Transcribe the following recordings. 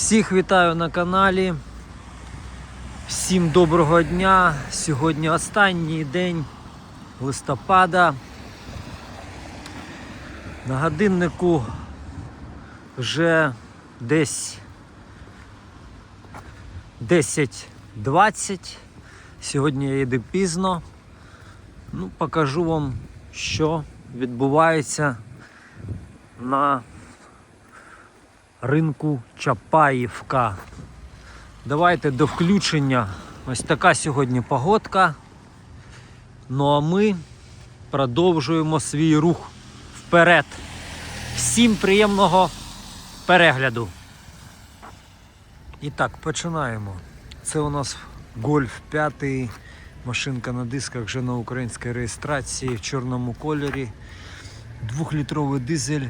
Всіх вітаю на каналі. Всім доброго дня. Сьогодні останній день листопада. На годиннику вже десь 10.20. Сьогодні я йду пізно. Ну, покажу вам, що відбувається на ринку Чапаївка. Давайте до включення. Ось така сьогодні погодка. Ну а ми продовжуємо свій рух вперед. Всім приємного перегляду. І так, починаємо. Це у нас Гольф 5, машинка на дисках вже на українській реєстрації в чорному кольорі. Двохлітровий дизель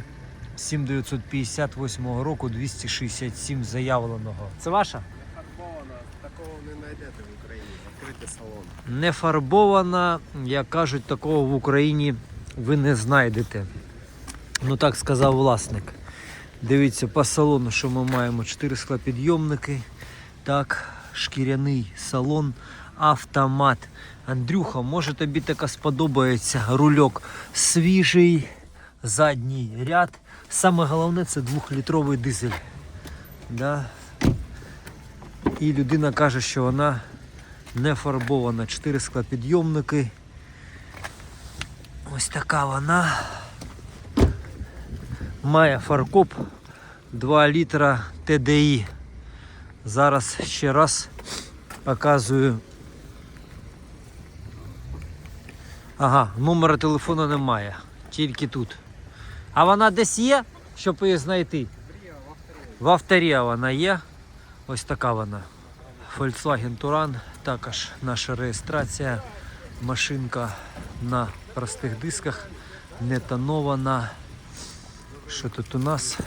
7958 року 267 заявленого. Це ваша? Фарбована, такого не знайдете в Україні. Відкритий салон. Не фарбована, як кажуть, такого в Україні ви не знайдете. Ну так сказав власник. Дивіться по салону, що ми маємо. 4 склопідйомники. Так, шкіряний салон, автомат. Андрюха, може тобі така сподобається рульок свіжий, задній ряд. Саме головне це двохлітровий дизель. Да? І людина каже, що вона не фарбована. 4 склопідйомники. Ось така вона. Має фаркоп 2 літра TDI. Зараз ще раз показую. Ага, номера телефону немає. Тільки тут. А вона десь є, щоб її знайти? В авторія вона є. Ось така вона. Volkswagen Touran, також наша реєстрація. Машинка на простих дисках, не тонована. Що тут у нас?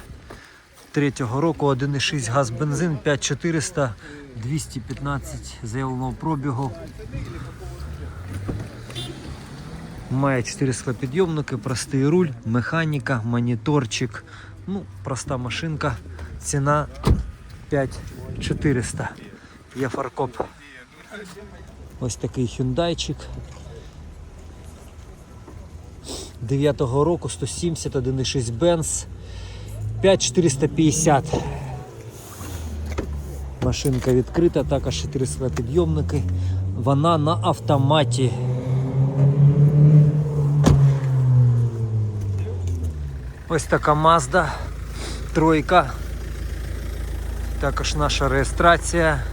Третього року 1,6 газ бензин, 5400, 215 заявленого пробігу. Має 4 склопідйомники, простий руль, механіка, моніторчик. Ну, проста машинка. Ціна 5400. Є фаркоп. Ось такий хюндайчик. 9-го року 170, 1,6 Benz. 5450. Машинка відкрита, також 4 підйомники. Вона на автоматі. Ось така Mazda тройка. Також наша реєстрація.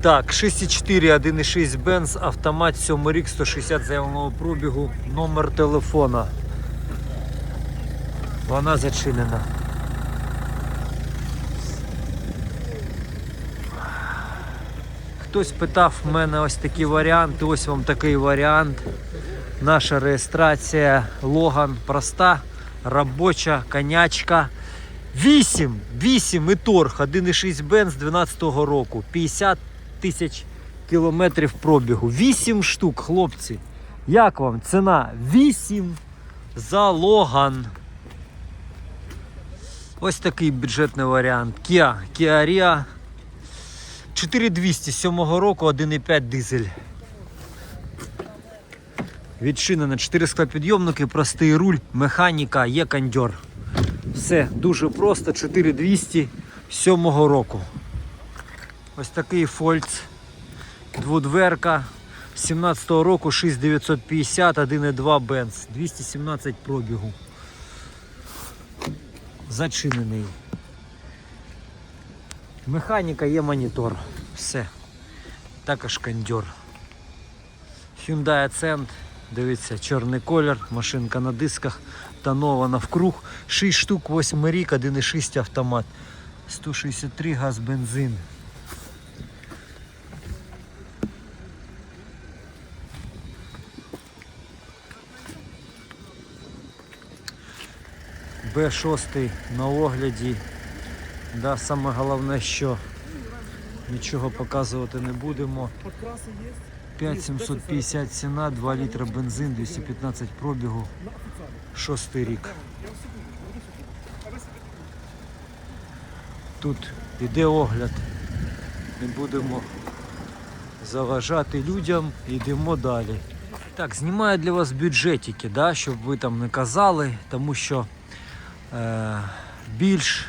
Так, 6,4, 1,6 Benz, автомат 7 рік, 160 заявленого пробігу, номер телефона. Вона зачинена. Хтось питав в мене ось такі варіанти, ось вам такий варіант. Наша реєстрація Логан проста, робоча, конячка. 8, 8 і торг, 1,6 Бенз 12 року, 50 тисяч кілометрів пробігу. 8 штук, хлопці. Як вам ціна? 8 за Логан. Ось такий бюджетний варіант. Kia, Kia Rio 4200 7 року, 1,5 дизель. Відчинено 4 склопідйомники, простий руль, механіка, є кондьор. Все дуже просто, 4200 7 року. Ось такий фольц, дводверка, 17 року 6950, 1,2 Benz, 217 пробігу. Зачинений. Механіка є монітор. Все. Також кондьор. Hyundai Accent. Дивіться, чорний колір, машинка на дисках, тонована в круг. 6 штук, 8 рік, 1,6 автомат. 163 газ бензин. Б6 на огляді. Да, саме головне, що нічого показувати не будемо. Подкраси є? 5750 ціна, 2 літра бензин, 215 пробігу, шостий рік. Тут Іде огляд. Не будемо заважати людям, йдемо далі. Так, знімаю для вас бюджетики, да, щоб ви там не казали, тому що е, більш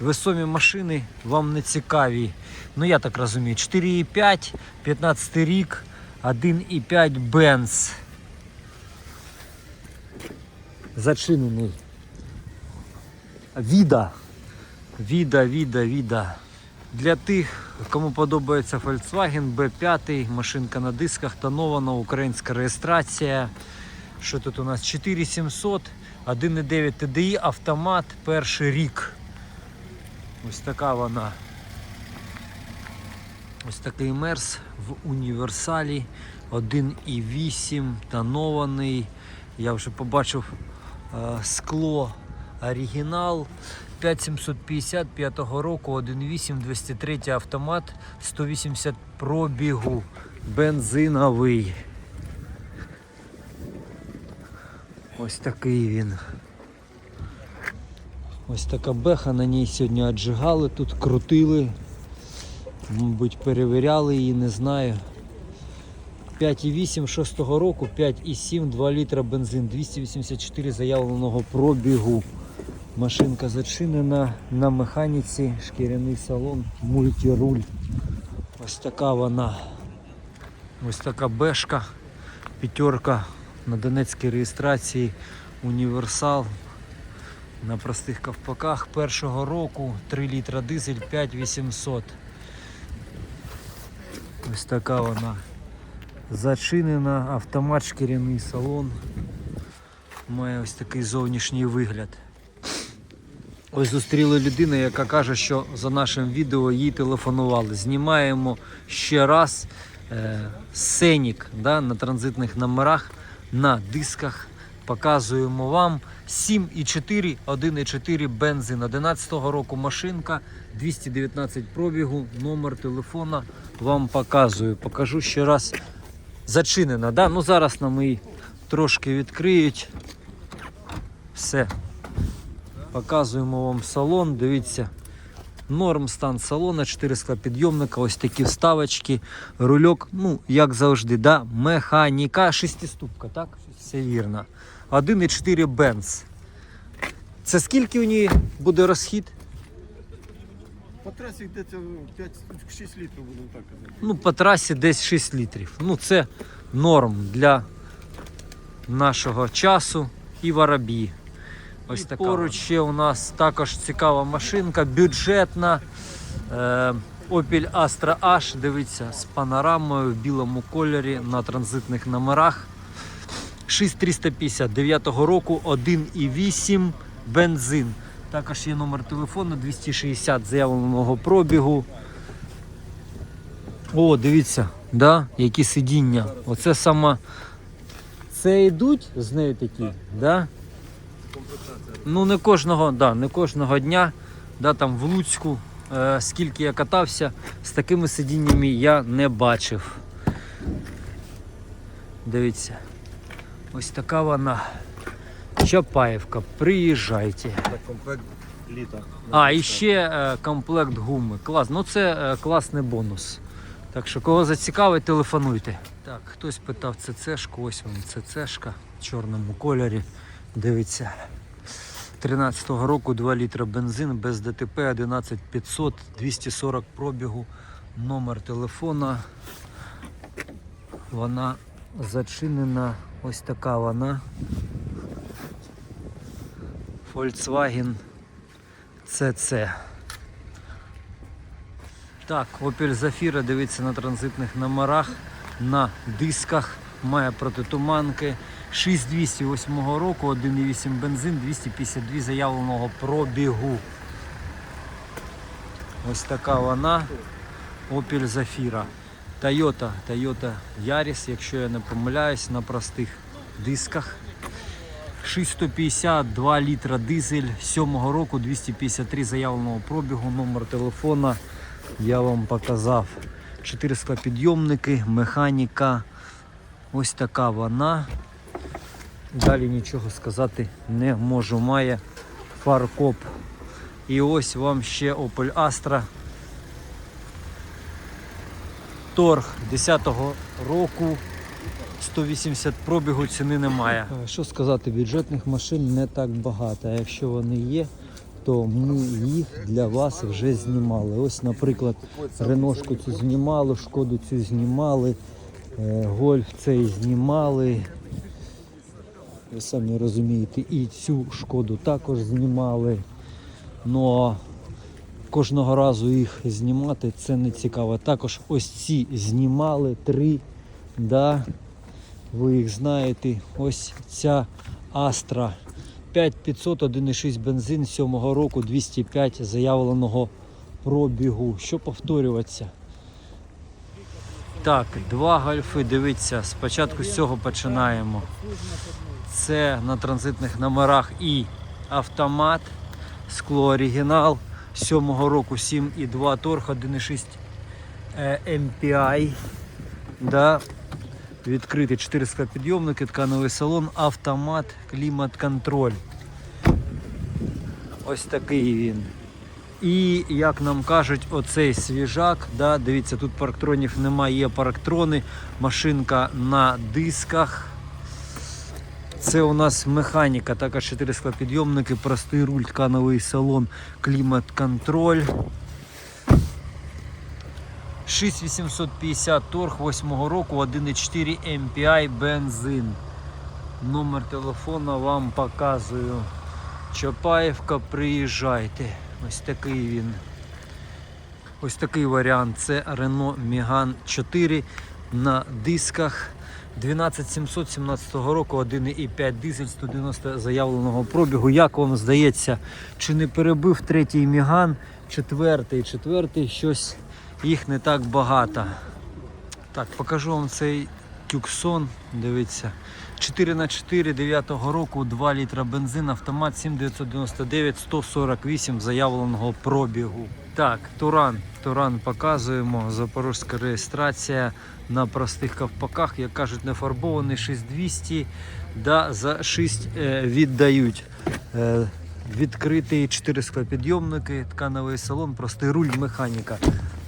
весомі машини вам не цікаві. Ну я так розумію, 4,5, 15 рік, 1,5 Benz. Зачинений. Віда. Віда, віда, віда. Для тих, кому подобається Volkswagen B5, машинка на дисках, тонована, українська реєстрація. Що тут у нас? 4700, 1,9 TDI, автомат, перший рік. Ось така вона. Ось такий мерс в універсалі 1,8 тонований. Я вже побачив е, скло оригінал 5755 року 1.8 203 автомат 180 пробігу бензиновий. Ось такий він. Ось така беха, на ній сьогодні отжигали, тут крутили. Мабуть, перевіряли її, не знаю. 5,8 6 року, 5,7, 2 літра бензин, 284 заявленого пробігу. Машинка зачинена на механіці, шкіряний салон, мультируль. Ось така вона. Ось така бешка, п'ятерка на донецькій реєстрації, універсал. На простих ковпаках першого року 3 літра дизель 5800. Ось така вона зачинена, автомат, шкіряний салон. Має ось такий зовнішній вигляд. Ось зустріли людину, яка каже, що за нашим відео їй телефонували. Знімаємо ще раз е, сценік да, на транзитних номерах, на дисках. Показуємо вам 7,4, 1,4 бензин 11-го року машинка, 219 пробігу, номер телефона вам показую. Покажу ще раз. Зачинена, да? Ну зараз нам її трошки відкриють. Все. Показуємо вам салон. Дивіться. Норм стан салона, 4 склопідйомника, ось такі вставочки, рульок, ну, як завжди, да? механіка, шестиступка, так? Все вірно. 1,4 бенз. Це скільки у ній буде розхід? По трасі йдеться 5-6 літрів, будемо так казати. Ну, по трасі десь 6 літрів. Ну, це норм для нашого часу і воробі. Ось така. Поруч ще у нас також цікава машинка, бюджетна. Е, Opel Astra H, дивіться, з панорамою в білому кольорі на транзитних номерах. 6350 9 року 1,8 бензин. Також є номер телефону 260 заявленого пробігу. О, дивіться, да? які сидіння. Оце саме. Це йдуть з нею такі, да? Ну, не кожного, да, не кожного дня, да, там в Луцьку, е, скільки я катався, з такими сидіннями я не бачив. Дивіться. Ось така вона. Чапаєвка, приїжджайте. Комплект літа. А, і ще е, комплект гуми. Клас. Ну це е, класний бонус. Так що, кого зацікавить, телефонуйте. Так, хтось питав ЦЦшку, ось вам ЦЦшка в чорному кольорі. Дивіться. 13-го року 2 літра бензин без ДТП 11500, 240 пробігу, номер телефона. Вона зачинена. Ось така вона. Volkswagen CC. Так, Opel Zafira дивиться на транзитних номерах, на дисках, має протитуманки. 6208 року, 1,8 бензин, 252 заявленого пробігу. Ось така вона. Opel Zafira. Toyota, Toyota Yaris, якщо я не помиляюсь, на простих дисках. 6150, 2 літра дизель 7 року, 253 заявленого пробігу, номер телефона я вам показав. 4 склопідйомники, механіка. Ось така вона. Далі нічого сказати не можу. Має фаркоп І ось вам ще Opel Astra. Торг 10-го року. 180 пробігу ціни немає. Що сказати, бюджетних машин не так багато. А якщо вони є, то ми їх для вас вже знімали. Ось, наприклад, Реношку цю знімали, шкоду цю знімали, е, гольф цей знімали. Ви самі розумієте, і цю шкоду також знімали. Ну кожного разу їх знімати це не цікаво. Також ось ці знімали три. Да, ви їх знаєте. Ось ця Astra 5500, 1,6 бензин 7-го року, 205 заявленого пробігу. Що повторюватися? Так, два гольфи, дивіться, спочатку з цього починаємо. Це на транзитних номерах і автомат, скло оригінал 7-го року 7,2 торг, 1,6 е, MPI. Да. Відкритий 4 склопідйомники, ткановий салон, автомат, клімат-контроль. Ось такий він. І як нам кажуть, оцей свіжак, да, дивіться, тут парктронів немає, є парктрони, машинка на дисках. Це у нас механіка, також 4 склопідйомники, простий руль, ткановий салон, клімат-контроль. 6850 торг 8 року, 1,4 MPI бензин. Номер телефона вам показую. Чапаєвка, приїжджайте. Ось такий він. Ось такий варіант. Це Renault Megane 4 на дисках. 12717 року, 1,5 дизель 190 заявленого пробігу. Як вам здається, чи не перебив третій Міган, четвертий, четвертий, щось їх не так багато. Так, покажу вам цей тюксон. Дивіться. 4 на 4 9 року, 2 літра бензин, автомат 7999, 148 заявленого пробігу. Так, Туран. Туран показуємо. Запорозька реєстрація на простих ковпаках, як кажуть, не фарбований 6200, да, за 6 е, віддають. Е, відкритий 4 склопідйомники, ткановий салон, простий руль, механіка.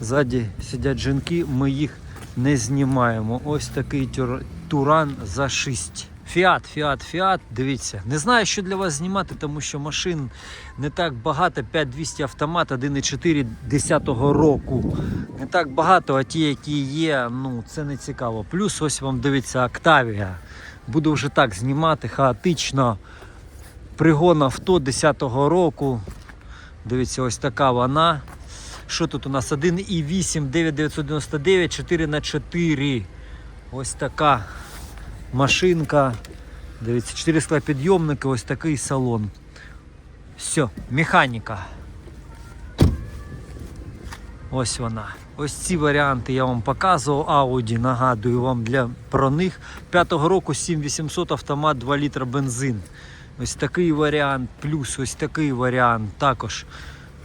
Ззаді сидять жінки, ми їх не знімаємо. Ось такий тюр- туран за 6. Фіат, фіат, фіат, дивіться. Не знаю, що для вас знімати, тому що машин не так багато. 5200 автомат, 1,4 10-го року. Не так багато, а ті, які є, ну це не цікаво. Плюс ось вам дивіться Октавія. Буду вже так знімати хаотично. Пригон авто 10-го року. Дивіться, ось така вона. Що тут у нас? 1,8, 9999, 4 на 4 Ось така машинка. Дивіться, 4 склопідйомники, ось такий салон. Все, механіка. Ось вона. Ось ці варіанти я вам показував. Audi, нагадую вам для про них. 5-го року 7800 автомат 2 літра бензин. Ось такий варіант, плюс ось такий варіант. Також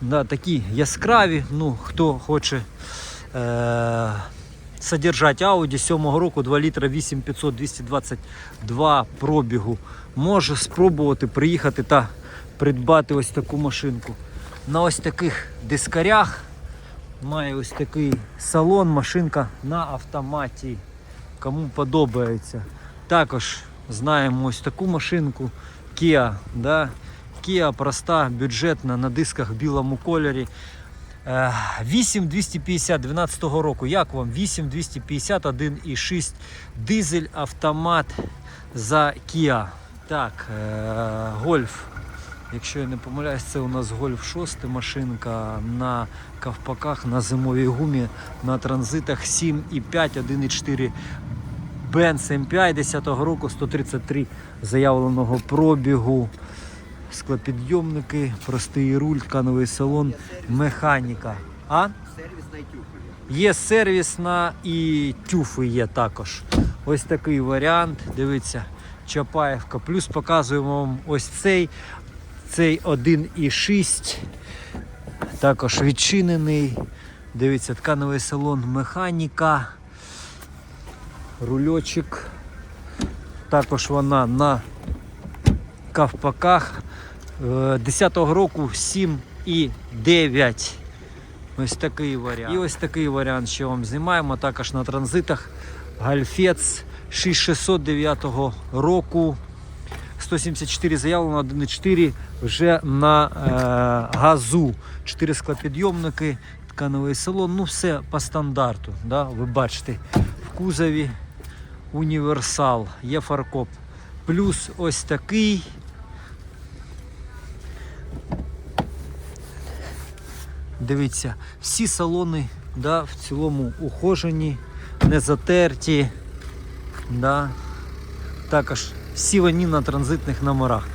да, такі яскраві. Ну, хто хоче е- содержати Audi 7-го року 2 літра 8500 222 пробігу. Може спробувати приїхати та придбати ось таку машинку. На ось таких дискарях має ось такий салон, машинка на автоматі. Кому подобається. Також знаємо ось таку машинку Kia. Да? Kia проста, бюджетна, на дисках в білому кольорі. Е, 8250 12 року. Як вам? 8250 1,6 дизель автомат за Kia. Так, е, гольф. Якщо я не помиляюсь, це у нас гольф 6 машинка на ковпаках, на зимовій гумі, на транзитах 7,5, 1,4 Benz MPI 10-го року, 133 заявленого пробігу, склопідйомники, простий руль, ткановий салон, механіка. А? Сервісна тюфель. Є сервісна і тюфи є також. Ось такий варіант. Дивіться, Чапаєвка. Плюс показуємо вам ось цей. Цей 1,6. Також відчинений. Дивіться, ткановий салон механіка. Рульочок. Також вона на ковпаках. Е, 10-го року 7 9,9. Ось такий варіант. І ось такий варіант, що вам знімаємо. Також на транзитах. Гальфець 6609 року. 174 заявлено, 1,4 вже на е, газу. 4 склопідйомники, ткановий салон. Ну, все по стандарту. Да? Ви бачите, в кузові універсал, є фаркоп. Плюс ось такий. Дивіться, всі салони да, в цілому ухожені, не затерті. Да. Також всі вони на транзитних номерах.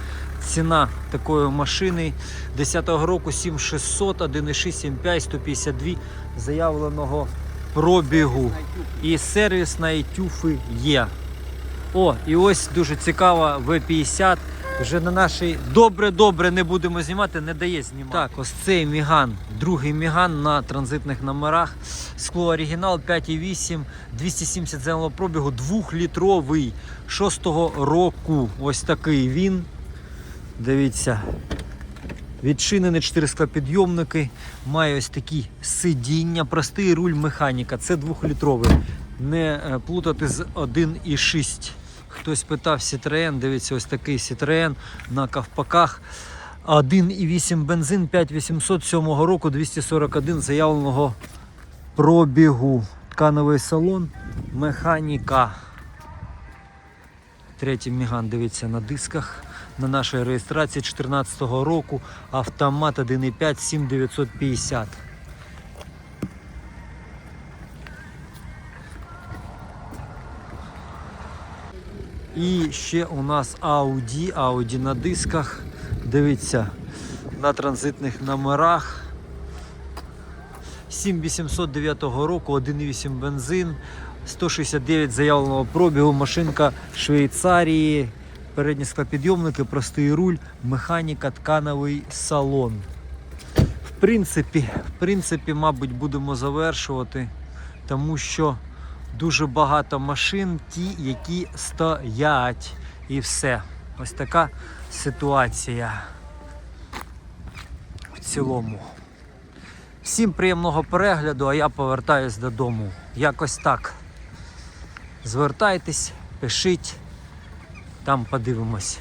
Ціна такої машини 10-го року 7600, 1,6, 7,5, 152 заявленого пробігу. І сервіс на тюфи є. О, і ось дуже цікава V50. Вже на нашій добре-добре не будемо знімати, не дає знімати. Так, ось цей Міган, другий Міган на транзитних номерах. Скло оригінал 5,8, 270 зеленого пробігу, 2-літровий 6-го року. Ось такий він. Дивіться. Відчинені 4 склопідйомники, має ось такі сидіння, простий руль механіка. Це 2-літровий. Не е, плутати з 1,6. Хтось питав Citroen, дивіться, ось такий Citroen на ковпаках. 1,8 бензин 5807 року 241 заявленого пробігу. Ткановий салон, механіка. Третій Міган дивіться на дисках. На нашій реєстрації 2014 року автомат 1,5 7950. І ще у нас Audi, Audi на дисках. Дивіться, на транзитних номерах. 7809 року, 1,8 бензин, 169 заявленого пробігу, машинка Швейцарії, передні склопідйомники, простий руль, механіка, ткановий салон. В принципі, в принципі, мабуть, будемо завершувати, тому що дуже багато машин, ті, які стоять. І все. Ось така ситуація в цілому. Всім приємного перегляду, а я повертаюсь додому. Якось так. Звертайтесь, пишіть, там подивимось.